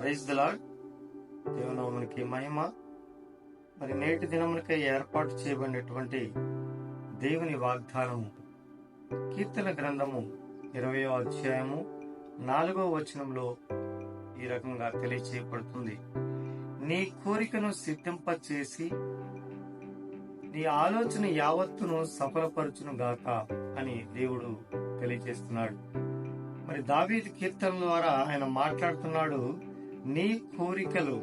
Praise దిలాడ్ దేవునామనికి మహిమ. మరి నేటి దినమునికై ఏర్పాటు చేయబడినటువంటి దేవుని వాగ్దానము కీర్తన గ్రంథము ఇరవయో అధ్యాయము నాలుగో వచనంలో ఈ రకంగా తెలియచేయబడుతుంది. నీ కోరికను సిద్ధింప చేసి నీ ఆలోచన యావత్తును సఫలపరచును గాక అని దేవుడు తెలియజేస్తున్నాడు. మరి దావీదు కీర్తన ద్వారా ఆయన మాట్లాడుతున్నాడు. నీ కోరికలు.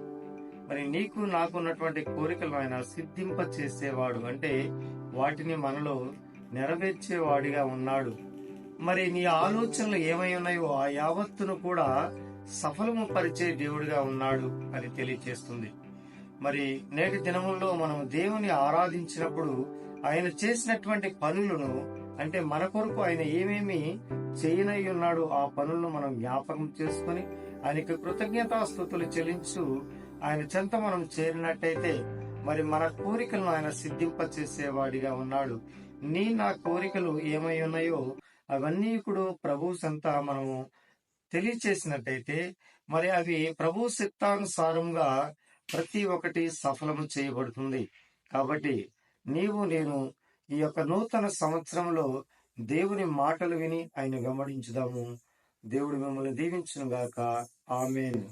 మరి నీకు నాకు ఉన్నటువంటి కోరికలు ఆయన సిద్ధింప చేసేవాడు అంటే వాటిని మనలో నెరవేర్చేవాడిగా ఉన్నాడు. మరి నీ ఆలోచనలు ఏమై ఉన్నాయో ఆ యావత్తును కూడా సఫలము పరిచే దేవుడిగా ఉన్నాడు అని తెలియజేస్తుంది మరి నేటి దినముల్లో మనం దేవుని ఆరాధించినప్పుడు ఆయన చేసినటువంటి పనులను అంటే మన కొరకు ఆయన ఏమేమి చేయనై ఉన్నాడు ఆ పనులను మనం జ్ఞాపకం చేసుకుని ఆయనకి కృతజ్ఞతాస్థుతులు చెల్లించు ఆయన చెంత మనం చేరినట్టయితే మరి మన కోరికలను ఆయన సిద్ధింప చేసేవాడిగా ఉన్నాడు. నీ నా కోరికలు ఏమై ఉన్నాయో అవన్నీ కూడా ప్రభు సంత మనము తెలియచేసినట్టయితే మరి అవి ప్రభు సిద్ధానుసారంగా ప్రతి ఒక్కటి సఫలము చేయబడుతుంది. కాబట్టి నీవు నేను ఈ యొక్క నూతన సంవత్సరంలో దేవుని మాటలు విని ఆయన గమనించుదాము దేవుడు మిమ్మల్ని దీవించును గాక ఆమెను.